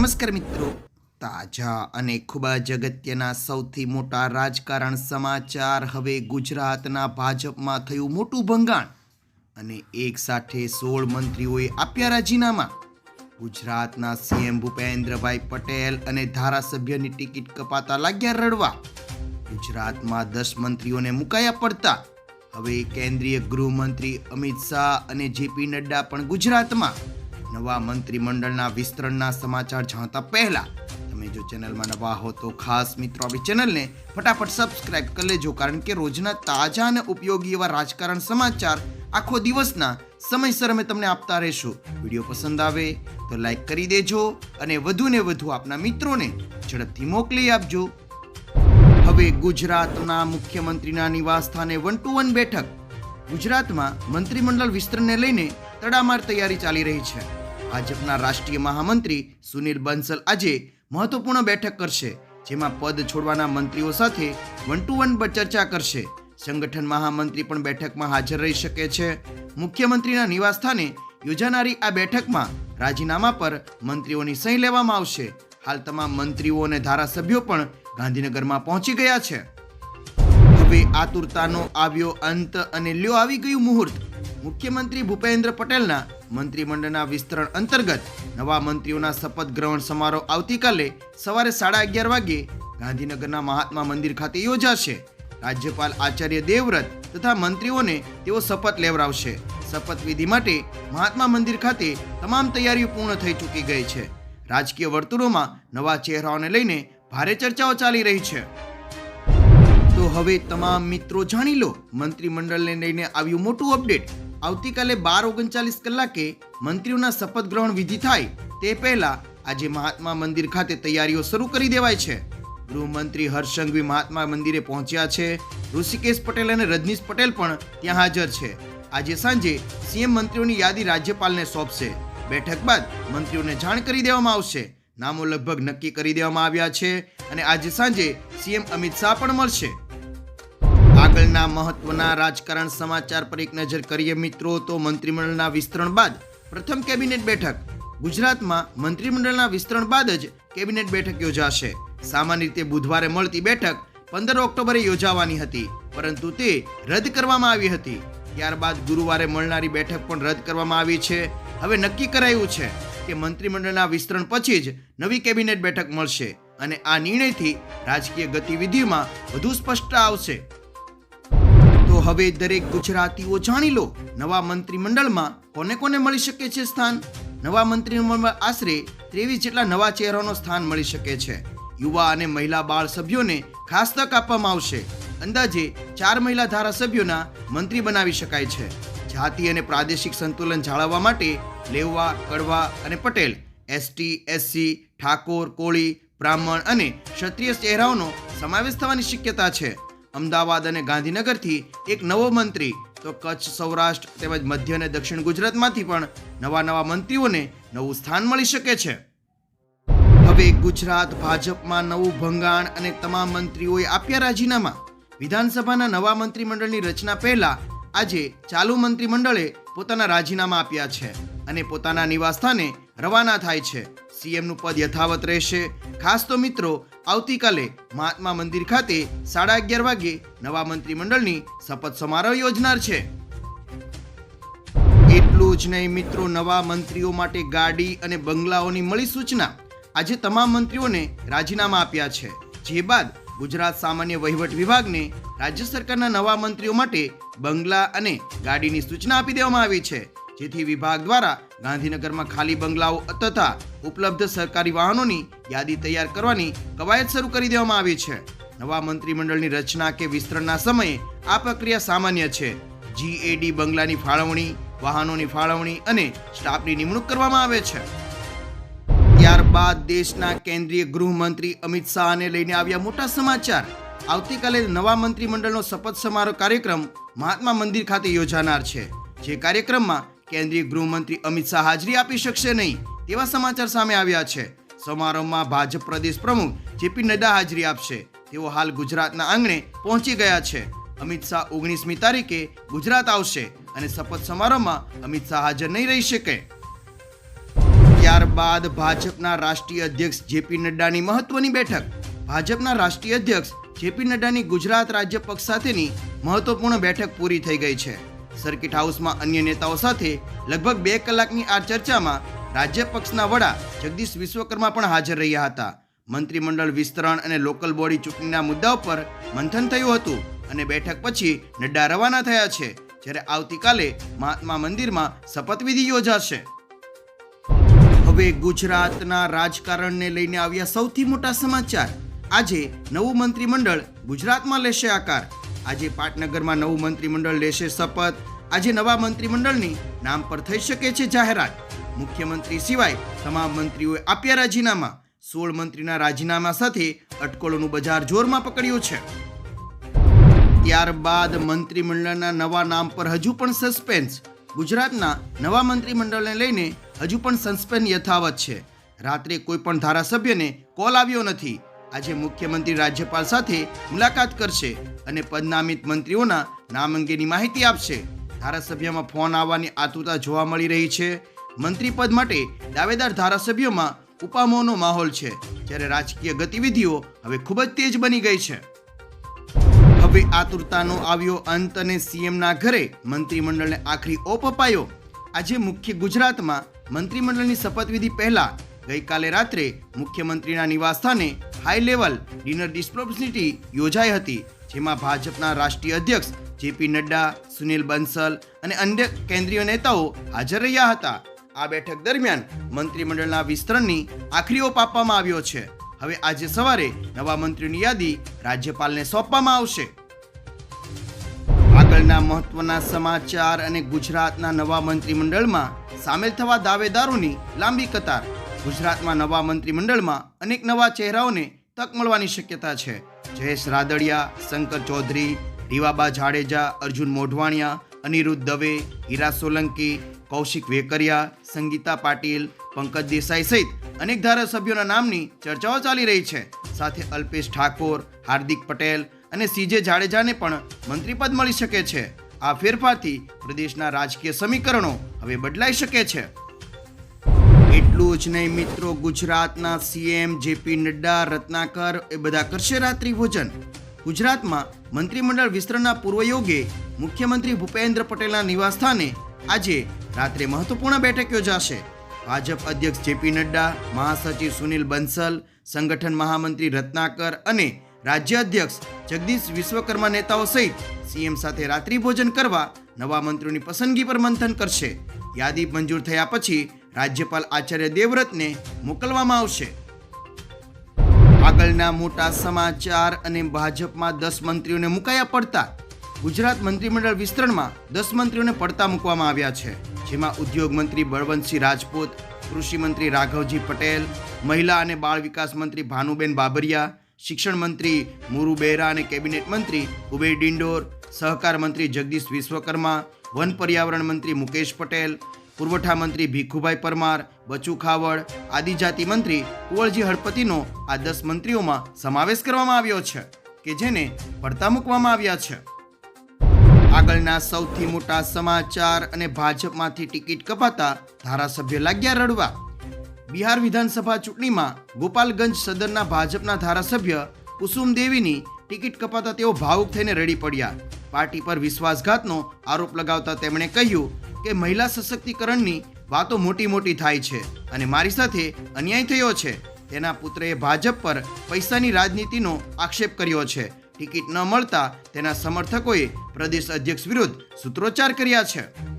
નમસ્કાર મિત્રો. તાજા અને ખૂબ જ અગત્યના સૌથી મોટા રાજકારણ સમાચાર હવે ગુજરાતના ભાજપમાં થયું મોટું ભંગાણ અને એક સાથે સોળ મંત્રીઓએ આપ્યા રાજીનામા. ગુજરાતના સીએમ ભૂપેન્દ્રભાઈ પટેલ અને ધારાસભ્યની ટિકિટ કપાતા લાગ્યા રડવા. ગુજરાતમાં દસ મંત્રીઓને મુકાયા પડતા. હવે કેન્દ્રીય ગૃહમંત્રી અમિત શાહ અને જેપી નડ્ડા પણ ગુજરાતમાં. નવા મંત્રીમંડળના વિસ્તરણના સમાચાર જાણતા પહેલા તમે જો ચેનલમાં નવા હો તો ખાસ મિત્રો આપણી ચેનલને ફટાફટ સબસ્ક્રાઇબ કરી લેજો, કારણ કે રોજના તાજા અને ઉપયોગી એવા રાજકારણ સમાચાર આખો દિવસના સમયસર અમે તમને આપતા રહીશું. વીડિયો પસંદ આવે તો લાઈક કરી દેજો અને વધુને વધુ આપના મિત્રોને ઝડપથી મોકલી આપજો. હવે ગુજરાતના મુખ્યમંત્રીના નિવાસ સ્થાને વન ટુ વન બેઠક. ગુજરાતમાં મંત્રીમંડળ વિસ્તરણને લઈને તડામાર તૈયારી ચાલી રહી છે. ભાજપના રાષ્ટ્રીય મહામંત્રી સુનિલ બંસલ આજે મહત્વપૂર્ણ બેઠક કરશે, જેમાં પદ છોડવાના મંત્રીઓ સાથે વન ટુ વન ચર્ચા કરશે. સંગઠન મહામંત્રી પણ બેઠકમાં હાજર રહી શકે છે. મુખ્યમંત્રીના નિવાસસ્થાને યોજાનારી આ બેઠકમાં રાજીનામા પર મંત્રીઓની સહી લેવામાં આવશે. હાલ તમામ મંત્રીઓ અને ધારાસભ્યો પણ ગાંધીનગરમાં પહોંચી ગયા છે. હવે આતુરતાનો આવ્યો અંત અને લ્યો આવી ગયું મુહૂર્ત. મુખ્યમંત્રી ભૂપેન્દ્ર પટેલના મંત્રીમંડળના વિસ્તરણ અંતર્ગત નવા મંત્રીઓના શપથ ગ્રહણ સમારોહ આવતીકાલે સવારે સાડા અગિયાર વાગ્યે ગાંધીનગરના મહાત્મા મંદિર ખાતે યોજાશે. રાજ્યપાલ આચાર્ય દેવવ્રત તથા મંત્રીઓને તેઓ શપથ લેવડાવશે. શપથવિધિ માટે મહાત્મા મંદિર ખાતે તમામ તૈયારીઓ પૂર્ણ થઈ ચૂકી ગઈ છે. રાજકીય વર્તુળોમાં નવા ચહેરાઓને લઈને ભારે ચર્ચાઓ ચાલી રહી છે. તો હવે તમામ મિત્રો જાણી લો, મંત્રીમંડળને લઈને આવ્યું મોટું અપડેટ. આવતીકાલે બાર ઓગણચાલીસ કલાકે મંત્રીઓના શપથ ગ્રહણ વિધિ થાય તે પહેલા આજે મહાત્મા મંદિર ખાતે તૈયારીઓ શરૂ કરી દેવાય છે. ગૃહમંત્રી હર્ષંઘવી મહાત્મા મંદિરે પહોંચ્યા છે. ઋષિકેશ પટેલ અને રજનીશ પટેલ પણ ત્યાં હાજર છે. આજે સાંજે સીએમ મંત્રીઓની યાદી રાજ્યપાલને સોંપશે. બેઠક બાદ મંત્રીઓને જાણ કરી દેવામાં આવશે. નામો લગભગ નક્કી કરી દેવામાં આવ્યા છે અને આજે સાંજે સીએમ અમિત શાહ પણ મળશે. આગળના મહત્વના રાજકારણ સમાચાર પર એક નજર કરીએ મિત્રો, તો મંત્રીમંડળના વિસ્તરણ બાદ પ્રથમ કેબિનેટ બેઠક. ગુજરાતમાં મંત્રીમંડળના વિસ્તરણ બાદ જ કેબિનેટ બેઠક યોજાશે. સામાન્ય રીતે બુધવારે મળતી બેઠક પંદર ઓક્ટોબરે યોજાવાની હતી, પરંતુ તે રદ કરવામાં આવી હતી. ત્યારબાદ ગુરુવારે મળનારી બેઠક પણ રદ કરવામાં આવી છે. હવે નક્કી કરાયું છે કે મંત્રીમંડળના વિસ્તરણ પછી જ નવી કેબિનેટ બેઠક મળશે અને આ નિર્ણયથી રાજકીય ગતિવિધિમાં વધુ સ્પષ્ટતા આવશે. હવે દરેક ગુજરાતીઓ જાણી લો. નવા મંત્રીમંડળમાં કોને કોને મળી શકે છે સ્થાન? નવા મંત્રીમંડળમાં આશરે ત્રેવીસ જેટલા નવા ચહેરાનો સ્થાન મળી શકે છે. યુવા અને મહિલા બાળ સભ્યોને ખાસ તક આપવામાં આવશે. અંદાજે ચાર મહિલા ધારાસભ્યોના મંત્રી બનાવી શકાય છે. જાતિ અને પ્રાદેશિક સંતુલન જાળવવા માટે લેવા, કડવા અને પટેલ, એસટી, એસસી, ઠાકોર, કોળી, બ્રાહ્મણ અને ક્ષત્રિય ચહેરાઓનો સમાવેશ થવાની શક્યતા છે. અમદાવાદ અને ગાંધીનગરથી એક નવો મંત્રી, તો કચ્છ, સૌરાષ્ટ્ર તેમજ મધ્ય અને દક્ષિણ ગુજરાતમાંથી પણ નવા નવા મંત્રીઓને નવું સ્થાન મળી શકે છે. હવે ગુજરાત ભાજપમાં નવું ભંગાણ અને તમામ મંત્રીઓએ આપ્યા રાજીનામા. વિધાનસભાના નવા મંત્રીમંડળની રચના પહેલા આજે ચાલુ મંત્રીમંડળે પોતાના રાજીનામા આપ્યા છે અને પોતાના નિવાસસ્થાને રવાના થાય છે. સીએમનું પદ યથાવત રહેશે. ખાસ તો મિત્રો આવતીકાલે મહાત્મા મંદિર ખાતે સાડા અગિયાર વાગે નવા મંત્રીમંડળની શપથ સમારોહ યોજનાર છે. એટલું જ નહીં મિત્રો, નવા મંત્રીઓ માટે ગાડી અને બંગલાઓની મળી સૂચના આજે તમામ મંત્રીઓને રાજીનામા આપ્યા છે. જે બાદ ગુજરાત સામાન્ય વહીવટ વિભાગને રાજ્ય સરકારના નવા મંત્રીઓ માટે બંગલા અને ગાડીની સૂચના આપી દેવામાં આવી છે. જેથી વિભાગ દ્વારા ગાંધીનગરમાં ખાલી બંગલાઓ તથા ઉપલબ્ધ સરકારી વાહનોની યાદી તૈયાર કરવાની કવાયત શરૂ કરી દેવામાં આવી છે. નવા મંત્રીમંડળની રચના કે વિસ્તરણના સમયે આ પ્રક્રિયા સામાન્ય છે. જીએડી બંગલાની ફાળવણી, વાહનોની ફાળવણી અને સ્ટાફની નિમણૂક કરવામાં આવે છે. ત્યારબાદ દેશના કેન્દ્રીય ગૃહમંત્રી અમિત શાહને લઈને આવ્યા મોટા સમાચાર. આવતીકાલે નવા મંત્રીમંડળનો શપથ સમારોહ કાર્યક્રમ મહાત્મા મંદિર ખાતે યોજાનાર છે. જે કાર્યક્રમમાં કેન્દ્રીય ગૃહમંત્રી અમિત શાહ હાજરી આપી શકશે નહીં તેવા સમાચાર સામે આવ્યા છે. સમારોહમાં ભાજપ પ્રદેશ પ્રમુખ જેપી નડ્ડા હાજરી આપશે. તેઓ હાલ ગુજરાતના આંગણે પહોંચી ગયા છે. અમિત શાહ ઓગણીસમી તારીખે ગુજરાત આવશે અને શપથ સમારોહમાં અમિત શાહ હાજર નહીં રહી શકે. ત્યારબાદ ભાજપના રાષ્ટ્રીય અધ્યક્ષ જેપી નડ્ડાની મહત્વની બેઠક. ભાજપના રાષ્ટ્રીય અધ્યક્ષ જેપી નડ્ડાની ગુજરાત રાજ્ય પક્ષ સાથેની મહત્વપૂર્ણ બેઠક પૂરી થઈ ગઈ છે. સર્કિટ હાઉસમાં અન્ય નેતાઓ સાથે લગભગ બે કલાકની આ ચર્ચામાં રાજ્ય પક્ષના વડા જગદીશ વિશ્વકર્મા પણ હાજર રહ્યા હતા. મંત્રીમંડળ વિસ્તરણ અને લોકલ બોડી ચૂંટણીના મુદ્દાઓ પર મંથન થયું હતું અને બેઠક પછી નડ્ડા રવાના થયા છે, જ્યારે આવતીકાલે મહાત્મા મંદિરમાં શપથવિધિ યોજાશે. હવે ગુજરાતના રાજકારણને લઈને આવ્યા સૌથી મોટા સમાચાર. આજે નવું મંત્રીમંડળ ગુજરાતમાં લેશે આકાર. આજે પાટનગરમાં નવું મંત્રીમંડળ લેશે શપથ. આજે નવા મંત્રીમંડળની નામ પર થઈ શકે છે જાહેરાત. મુખ્યમંત્રી સિવાય તમામ મંત્રીઓએ આપ્યા રાજીનામા. સોળ મંત્રીના રાજીનામા સાથે અટકળોનું બજાર જોરમાં પકડ્યું છે. ત્યારબાદ મંત્રીમંડળના નવા નામ પર હજુ પણ સસ્પેન્સ. ગુજરાતના નવા મંત્રીમંડળને લઈને હજુ પણ સસ્પેન્સ યથાવત છે. રાત્રે કોઈ પણ ધારાસભ્યને કોલ આવ્યો નથી. આજે મુખ્યમંત્રી રાજ્યપાલ સાથે મુલાકાત કરશે અને પદનામિત મંત્રીઓના નામ અંગેની માહિતી આપશે. ધારાસભ્યમાં ફોન આવવાની આતુરતા જોવા મળી રહી છે. મંત્રી પદ માટે દાવેદાર ધારાસભ્યોમાં ઉપામોનો માહોલ છે. જ્યારે રાજકીય ગતિવિધિઓ હવે ખૂબ જ તેજ બની ગઈ છે. હવે આતુરતાનો આવ્યો અંત અને સીએમના ઘરે મંત્રીમંડળને આખરી ઓપ અપાયો. આજે મુખ્ય ગુજરાતમાં મંત્રીમંડળની શપથવિધિ પહેલા ગઈકાલે રાત્રે મુખ્યમંત્રીના નિવાસસ્થાને હાઈ લેવલ ડિનર ડિસ્પ્રોપર્સિટી યોજાઈ હતી. જેમાં ભાજપના રાષ્ટ્રીય અધ્યક્ષ જેપી નડ્ડા, સુનિલ બંસલ અને અન્ય કેન્દ્રીય નેતાઓ હાજર રહ્યા હતા. આ બેઠક દરમિયાન મંત્રીમંડળના વિસ્તરણની આખરી ઓપ આપવામાં આવ્યો છે. હવે આજે સવારે નવા મંત્રીની યાદી રાજ્યપાલને સોંપવામાં આવશે. આગળના મહત્વના સમાચાર અને ગુજરાતના નવા મંત્રીમંડળમાં સામેલ થવા દાવેદારોની લાંબી કતાર. ગુજરાતમાં નવા મંત્રીમંડળમાં અનેક નવા ચહેરાઓને તક મળવાની શક્યતા છે. જયેશ રાદડિયા, શંકર ચૌધરી, રીવાબા જાડેજા, અર્જુન મોઢવાણિયા, અનિરુદ્ધ દવે, હીરા સોલંકી, કૌશિક વેકરિયા, સંગીતા પાટીલ, પંકજ દેસાઈ સહિત અનેક ધારાસભ્યોના નામની ચર્ચાઓ ચાલી રહી છે. સાથે અલ્પેશ ઠાકોર, હાર્દિક પટેલ અને સીજે જાડેજાને પણ મંત્રીપદ મળી શકે છે. આ ફેરફારથી પ્રદેશના રાજકીય સમીકરણો હવે બદલાઈ શકે છે. એટલું જ નહીં મિત્રો, ગુજરાતના સીએમ જેપી નડ્ડા, રત્નાકર એ બધા કરશે રાત્રિ ભોજન. ગુજરાતમાં મંત્રીમંડળ વિસ્તરણના પૂર્વયોગે મુખ્યમંત્રી ભૂપેન્દ્ર પટેલના નિવાસસ્થાને આજે રાત્રે મહત્વપૂર્ણ બેઠક યોજાશે. ભાજપ અધ્યક્ષ જેપી નડ્ડા, મહાસચિવ સુનિલ બંસલ, સંગઠન મહામંત્રી રત્નાકર અને રાજ્ય અધ્યક્ષ જગદીશ વિશ્વકર્મા નેતાઓ સહિત સીએમ સાથે રાત્રિ ભોજન કરવા નવા મંત્રીઓની પસંદગી પર મંથન કરશે. યાદી મંજૂર થયા પછી રાજ્યપાલ આચાર્ય દેવવ્રતને મોકલવામાં આવશે. આગળના મોટા સમાચાર અને ભાજપમાં દસ મંત્રીઓને મુકાયા પડતા, ગુજરાત મંત્રીમંડળ વિસ્તરણમાં દસ મંત્રીઓને પડતા મૂકવામાં આવ્યા છે. જેમાં ઉદ્યોગ મંત્રી બળવંતસિંહ રાજપૂત, કૃષિ મંત્રી રાઘવજી પટેલ, મહિલા અને બાળ વિકાસ મંત્રી ભાનુબેન બાબરિયા, શિક્ષણ મંત્રી મુરુ બેરા અને કેબિનેટ મંત્રી ઉબેર ડિંડોર, સહકાર મંત્રી જગદીશ વિશ્વકર્મા, વન પર્યાવરણ મંત્રી મુકેશ પટેલ પુરવઠા મંત્રી ભીખુભાઈ પરમાર, બચુ ખાવડ આદિજાતિ મંત્રી કુંવરજી હળપતિનો આ દસ મંત્રીઓમાં સમાવેશ કરવામાં આવ્યો છે, કે જેને પડતા મૂકવામાં આવ્યા છે. આગળના સૌથી મોટા સમાચાર અને ભાજપમાંથી ટિકિટ કપાતા ધારાસભ્ય લાગ્યા રડવા. બિહાર વિધાનસભા ચૂંટણીમાં ગોપાલગંજ સદનના ભાજપના ધારાસભ્ય કુસુમ દેવીની ટિકિટ કપાતા તેઓ ભાવુક થઈને રડી પડ્યા. પાર્ટી પર વિશ્વાસઘાતનો આરોપ લગાવતા તેમણે કહ્યું કે મહિલા સશક્તિકરણની વાતો મોટી મોટી થાય છે અને મારી સાથે અન્યાય થયો છે. તેના પુત્રએ ભાજપ પર પૈસાની રાજનીતિનો આક્ષેપ કર્યો છે. ટિકિટ ન મળતા તેના સમર્થકોએ પ્રદેશ અધ્યક્ષ વિરુદ્ધ સૂત્રોચ્ચાર કર્યા છે.